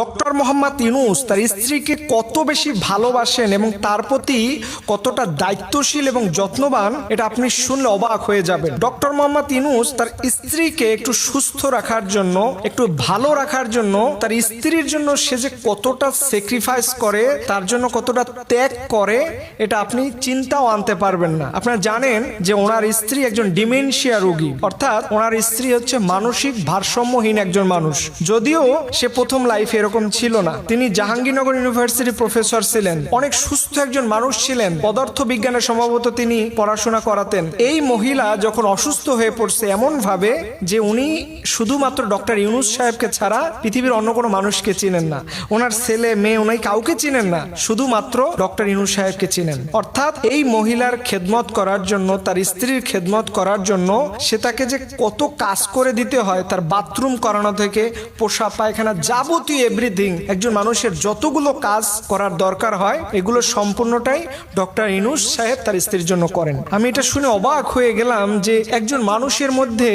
Doctor Mohammad Yunus তার স্ত্রীকে কত বেশি ভালোবাসেন এবং তার প্রতি কতটা দায়িত্বশীল এবং যত্নবান, এটা আপনি শুনলে অবাক হয়ে যাবেন। ডক্টর মোহাম্মদ ইউনুস তার স্ত্রীকে একটু সুস্থ রাখার জন্য, একটু ভালো রাখার জন্য, তার স্ত্রীর জন্য সে যে কতটা স্যাক্রিফাইস করে, তার জন্য কতটা ত্যাগ করে, এটা আপনি চিন্তাও আনতে পারবেন না। আপনারা জানেন যে ওনার স্ত্রী একজন ডিমেনশিয়া রোগী। অর্থাৎ ওনার স্ত্রী হচ্ছে মানসিক ভারসাম্যহীন একজন মানুষ। যদিও সে প্রথম লাইফে এরকম ছিল না। তিনি জাহাঙ্গীরনগর ইউনিভার্সিটির প্রফেসর ছিলেন। অনেক সুস্থ একজন মানুষ ছিলেন। পদার্থ বিজ্ঞানে সম্ভবত তিনি পড়াশোনা করাতেন। এই মহিলা যখন অসুস্থ হয়ে পড়ছে এমন ভাবে যে উনি শুধুমাত্র ডক্টর ইউনুস সাহেবকে ছাড়া পৃথিবীর অন্য কোনো মানুষকে চিনেন না। ওনার ছেলে, মেয়ে উনি কাউকে চিনেন না। শুধুমাত্র ডক্টর ইউনুস সাহেবকে চিনেন। অর্থাৎ এই মহিলার খেদমত করার জন্য, তার স্ত্রীর খেদমত করার জন্য সে তাকে যে কত কাজ করে দিতে হয়, তার বাথরুম করানো থেকে পোষা পায়খানা যাবতীয় এভরিথিং একজন মানুষের যতগুলো কাজ করার দরকার হয়, এগুলো সম্পূর্ণটাই ডক্টর ইনুস সাহেব তার স্ত্রীর জন্য করেন। আমি এটা শুনে অবাক হয়ে গেলাম যে একজন মানুষের মধ্যে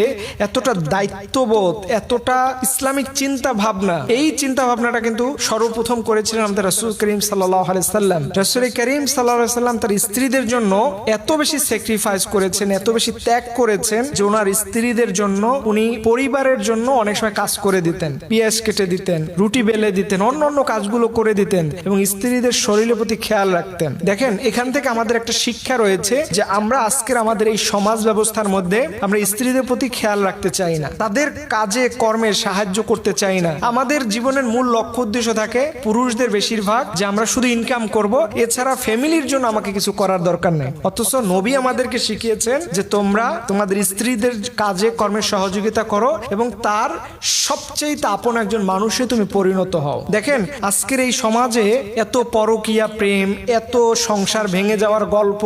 এতটা দায়িত্ববোধ, এতটা ইসলামিক চিন্তা ভাবনা এই চিন্তা ভাবনাটা কিন্তু সর্বপ্রথম করেছিলেন আমাদের রসুল করিম সাল্লাম। রসুল করিম সাল্লাম তার স্ত্রীদের জন্য এত বেশি স্যাক্রিফাইস করেছেন, এত বেশি ত্যাগ করেছেন যে ওনার স্ত্রীদের জন্য, উনি পরিবারের জন্য অনেক সময় কাজ করে দিতেন, পেঁয়াজ কেটে দিতেন, রুটি বেলে দিতেন, অন্য অন্য কাজগুলো করে দিতেন এবং স্ত্রীদের শরীরের প্রতি খেয়াল রাখতেন। দেখেন, এখান থেকে আমাদের একটা শিক্ষা রয়েছে যে আমরা আজকের আমাদের এই সমাজ ব্যবস্থার মধ্যে আমরা স্ত্রীদের প্রতি খেয়াল রাখতে চাই না। তাদের কাজে, কর্মে সাহায্য করতে চাই না। আমাদের জীবনের মূল লক্ষ্য, উদ্দেশ্য থাকে পুরুষদের বেশিরভাগ যে আমরা শুধু ইনকাম করব, এছাড়া ফ্যামিলির জন্য আমাকে কিছু করার দরকার নেই। অথচ নবী আমাদেরকে শিখিয়েছেন যে তোমরা তোমাদের স্ত্রীদের কাজে, কর্মে সহযোগিতা করো এবং তার সবচেয়ে আপন একজন মানুষে তুমি পরিণত হও। দেখেন, আজকের এই সমাজে এত পরকিয়া প্রেম, এত সংসার ভেঙে যাওয়ার গল্প,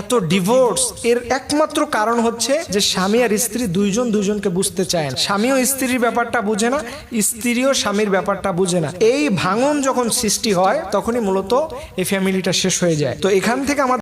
এত ডিভোর্স এর একমাত্র কারণ হচ্ছে যে স্বামী আর স্ত্রী দুইজন দুইজনকে বুঝতে চায় স্বামীও স্ত্রীর ব্যাপারটা বুঝে না স্ত্রীও স্বামীর ব্যাপারটা বুঝে না। এই ভাঙন যখন সৃষ্টি হয়, তখনই মূলত এই ফ্যামিলিটা শেষ হয়ে যায়। তো এখান থেকে আমাদের